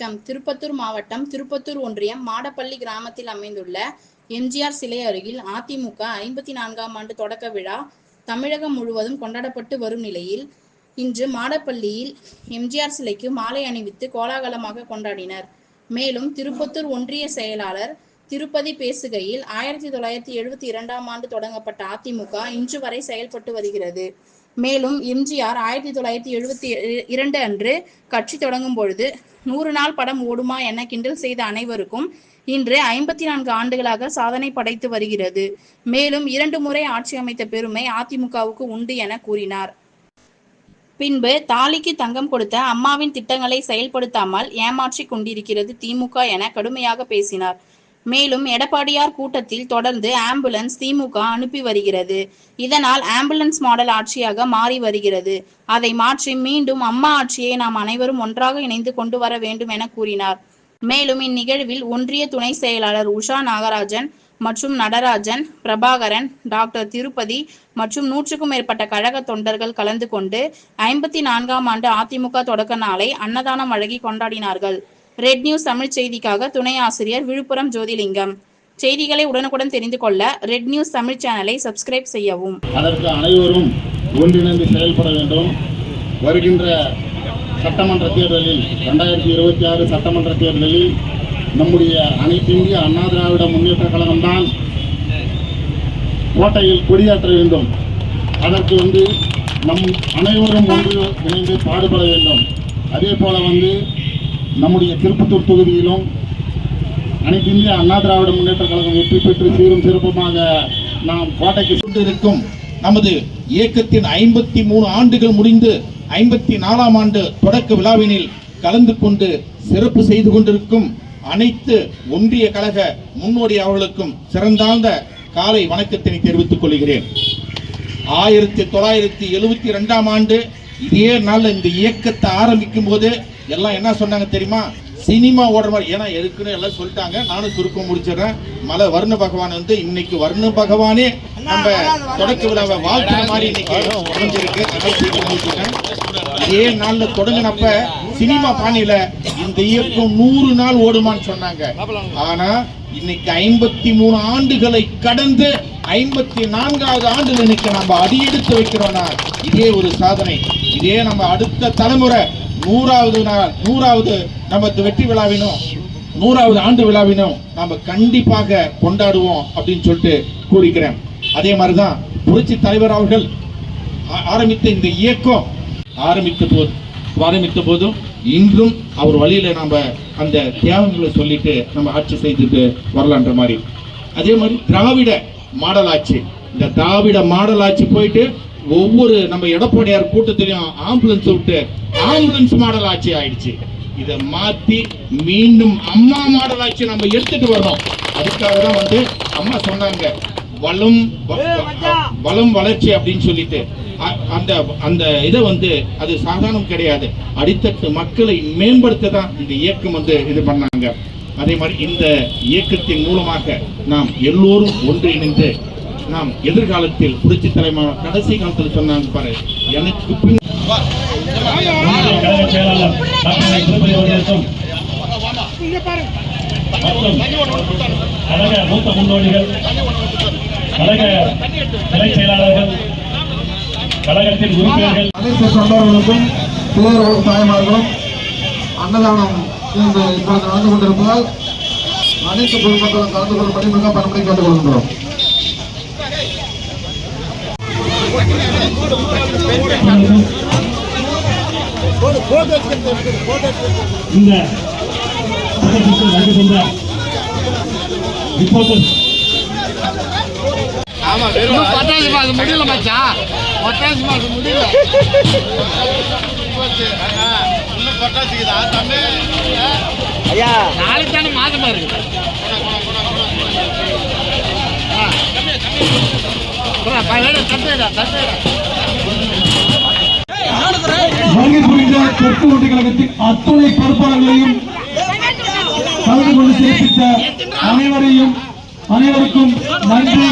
வணக்கம். திருப்பத்தூர் மாவட்டம் திருப்பத்தூர் ஒன்றியம் மாடப்பள்ளி கிராமத்தில் அமைந்துள்ள எம்ஜிஆர் சிலை அருகில் அதிமுக ஐம்பத்தி நான்காம் ஆண்டு தொடக்க விழா தமிழகம் முழுவதும் கொண்டாடப்பட்டு வரும் நிலையில் இன்று மாடப்பள்ளியில் எம்ஜிஆர் சிலைக்கு மாலை அணிவித்து கோலாகலமாக கொண்டாடினர். மேலும் திருப்பத்தூர் ஒன்றிய செயலாளர் திருப்பதி பேசுகையில் ஆயிரத்தி தொள்ளாயிரத்தி எழுபத்தி இரண்டாம் ஆண்டு தொடங்கப்பட்ட அதிமுக இன்று வரை செயல்பட்டு வருகிறது. மேலும் எம்ஜிஆர் ஆயிரத்தி தொள்ளாயிரத்தி எழுபத்தி இரண்டு அன்று கட்சி தொடங்கும் பொழுது நூறு நாள் படம் ஓடுமா என கிண்டல் செய்த அனைவருக்கும் இன்று ஐம்பத்தி நான்கு ஆண்டுகளாக சாதனை படைத்து வருகிறது. மேலும் இரண்டு முறை ஆட்சி அமைத்த பெருமை அதிமுகவுக்கு உண்டு என கூறினார். பின்பு தாலிக்கு தங்கம் கொடுத்த அம்மாவின் திட்டங்களை செயல்படுத்தாமல் ஏமாற்றிக் கொண்டிருக்கிறது திமுக என கடுமையாக பேசினார். மேலும் எடப்பாடியார் கூட்டத்தில் தொடர்ந்து ஆம்புலன்ஸ் திமுக அனுப்பி வருகிறது. இதனால் ஆம்புலன்ஸ் மாடல் ஆட்சியாக மாறி வருகிறது. அதை மாற்றி மீண்டும் அம்மா ஆட்சியை நாம் அனைவரும் ஒன்றாக இணைந்து கொண்டு வர வேண்டும் என கூறினார். மேலும் இந்நிகழ்வில் ஒன்றிய துணை செயலாளர் உஷா நாகராஜன் மற்றும் நடராஜன் பிரபாகரன் டாக்டர் திருப்பதி மற்றும் நூற்றுக்கும் மேற்பட்ட கழக தொண்டர்கள் கலந்து கொண்டு ஐம்பத்தி நான்காம் ஆண்டு அதிமுக தொடக்க நாளை அன்னதானம் வழங்கி கொண்டாடினார்கள். ரெட் நியூஸ் தமிழ் செய்திக்காக துணை ஆசிரியர் விழுப்புரம் ஜோதிலிங்கம். செய்திகளை உடனுக்குடன் தெரிந்து கொள்ள ரெட் நியூஸ் தமிழ் சேனலை சப்ஸ்கிரைப் செய்யவும். அதற்கு அனைவரும் ஒன்றிணைந்து செயல்பட வேண்டும். வருகின்ற சட்டமன்ற தேர்தலில் ரெண்டாயிரத்தி இருபத்தி ஆறு சட்டமன்ற தேர்தலில் நம்முடைய அனைத்து இந்திய அண்ணா திராவிட முன்னேற்ற கழகம்தான் கோட்டையில் கொடியாற்ற வேண்டும். அதற்கு வந்து நம் அனைவரும் ஒன்று இணைந்து பாடுபட வேண்டும். அதே போல வந்து நம்முடைய திருப்பத்தூர் தொகுதியிலும் அனைத்து இந்திய அண்ணா திராவிட முன்னேற்ற கழகம் வெற்றி பெற்று சீரும் சிறப்புமாக நாம் கோட்டைக்கு கொண்டிருக்கும் நமது இயக்கத்தின் ஐம்பத்தி மூணு ஆண்டுகள் முடிந்து ஐம்பத்தி நாலாம் ஆண்டு தொடக்க விழாவினில் கலந்து கொண்டு சிறப்பு செய்து கொண்டிருக்கும் அனைத்து ஒன்றிய கழக முன்னோடி அவர்களுக்கும் சிறந்தாழ்ந்த காலை வணக்கத்தினை தெரிவித்துக் கொள்கிறேன். ஆயிரத்தி தொள்ளாயிரத்தி எழுபத்தி ரெண்டாம் ஆண்டு இதே நாள் இந்த இயக்கத்தை ஆரம்பிக்கும் போது எல்லாம் என்ன சொன்னாங்க தெரியுமா? சினிமா ஓடுற மாதிரி. ஏன்னா எதுக்குன்னு எல்லாம் சொல்லிட்டாங்க. நானும் சுருக்கம் முடிச்சிடுறேன். மலை வர்ண பகவான் வந்து இன்னைக்கு வர்ண பகவானே நம்ம தொடக்க விழாவை வாழ்த்துற மாதிரி இன்னைக்கு முடிச்சுட்டேன் இதே நாள்ல தொடங்கினப்ப சினிமா பாணியில இந்த இயக்கம் நூறு நாள் ஓடுமான்னு சொன்னாங்க. ஆனா இன்னைக்கு ஐம்பத்தி மூணு ஆண்டுகளை கடந்து ஐம்பத்தி நான்காவது ஆண்டுல இன்னைக்கு நம்ம அடியெடுத்து வைக்கிறோம்னா இதே ஒரு சாதனை. இதே நம்ம அடுத்த தலைமுறை நூறாவது நாள் நூறாவது நமது வெற்றி விழாவினும் நூறாவது ஆண்டு விழாவினும் நாம் கண்டிப்பாக கொண்டாடுவோம் அப்படின்னு சொல்லிட்டு கூறிக்கிறேன். அதே மாதிரி தான் புரட்சி தலைவர் அவர்கள் ஆரம்பித்த இந்த இயக்கம் ஆரம்பித்த போது ஆரம்பித்த போதும் இன்றும் அவர் வழியில் நாம் அந்த தியாகங்களை சொல்லிட்டு நம்ம ஆட்சி செய்துட்டு வரலான்ற மாதிரி. அதே மாதிரி திராவிட மாடல் ஆட்சி இந்த திராவிட மாடல் ஆட்சி போயிட்டு ஒவ்வொரு நம்ம எடப்பாடியார் கூட்டத்திலையும் ஆம்புலன்ஸ் விட்டு ஆம்புலன்ஸ் மாடல் ஆட்சி ஆயிடுச்சு. இதை மாத்தி மீண்டும் அம்மா மாடல் ஆட்சி நம்ம எடுத்துட்டு வரணும் அதுக்காக தான் வந்து அம்மா சொன்னாங்க வளம் வளம் வளர்ச்சி அப்படின்னு சொல்லிட்டு. அந்த அந்த இதை வந்து அது சாதாரணம் கிடையாது. அடித்தட்டு மக்களை மேம்படுத்த தான் இந்த இயக்கம் வந்து இது பண்ணாங்க. அதே மாதிரி இந்த இயக்கத்தின் மூலமாக நாம் எல்லோரும் ஒன்றிணைந்து நாம் எதிர்காலத்தில் புரட்சி தலைவர் கடைசி காலத்தில் சொன்னாங்க பாரு எனக்கு பின் கழக செயலாளர் டாக்டர் திருப்பதி அவர்களுக்கும் மற்றும் கழக மூத்த முன்னோடிகள் கழக கிளை செயலாளர்கள் கழகத்தின் உறுப்பினர்கள் அனைத்து தொண்டர்களுக்கும் பேர் தாய்மார்களும் அன்னதானம் இப்பொழுது நடந்து கொண்டிருப்பதால் அனைத்து பொதுமக்களும் கலந்து கொள்ளும்படி மிக பரம்பரை கேட்டுக் கொள்கின்றோம் இந்த ரிப்போர்ட்டர் பட்டாசு மாசம் முடியல மச்சான் பட்டாசு மாசம் முடியல ஐயா நாளைக்கு தானே மாசமா இருக்கு புரிந்த தெற்கு ஒன்றிய கழகத்தின் அத்துணை பொறுப்பாளர்களையும் கலந்து கொண்டு சிறப்பித்த அனைவரையும் அனைவருக்கும் நன்றி.